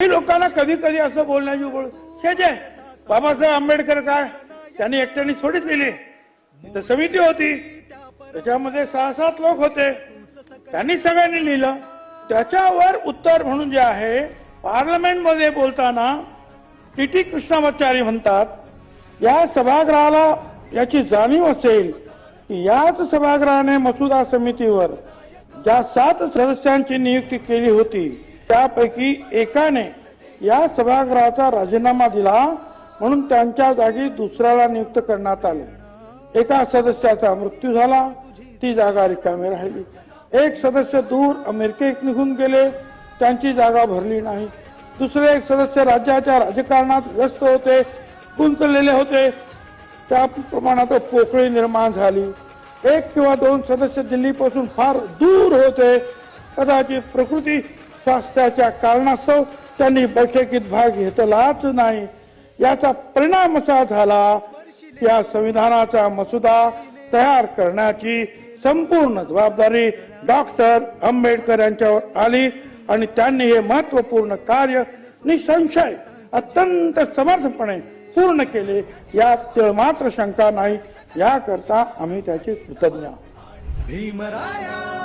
काही लोकांना कधी कधी असं बोलण्याची बोल छे बाबासाहेब आंबेडकर काय? त्यांनी एकट्याने थोडीच लिहिली तर समिती होती. त्याच्यामध्ये सहा सात लोक होते. त्यांनी सगळ्यांनी लिहिलं. त्याच्यावर उत्तर म्हणून जे आहे पार्लमेंटमध्ये बोलताना टी टी कृष्णामाचारी म्हणतात या सभागृहाला याची जाणीव असेल की याच सभागृहाने मसुदा समितीवर ज्या सात सदस्यांची नियुक्ती केली होती त्यापैकी एकाने या सभागृहाचा राजीनामा दिला म्हणून त्यांच्या जागी दुसऱ्याला नियुक्त करण्यात आले. एका सदस्याचा मृत्यू झाला ती जागा रिकामी राहिली. एक सदस्य दूर अमेरिकेत निघून गेले त्यांची जागा भरली नाही. दुसरे एक सदस्य राज्याच्या राजकारणात व्यस्त होते गुंतलेले होते. त्या प्रमाणात पोकळी निर्माण झाली. एक किंवा दोन सदस्य दिल्लीपासून फार दूर होते. कदाचित प्रकृती स्वास्थ्याच्या कारणास्तव त्यांनी बैठकीत भाग घेतलाच नाही. याचा परिणाम असा झाला या संविधानाचा मसुदा तयार करण्याची संपूर्ण जबाबदारी डॉक्टर आंबेडकर यांच्यावर आली आणि त्यांनी हे महत्त्वपूर्ण कार्य निसंशय अत्यंत समर्थपणे पूर्ण केले. यात मात्र शंका नाही याकरता आम्ही त्याची कृतज्ञ भीमराया!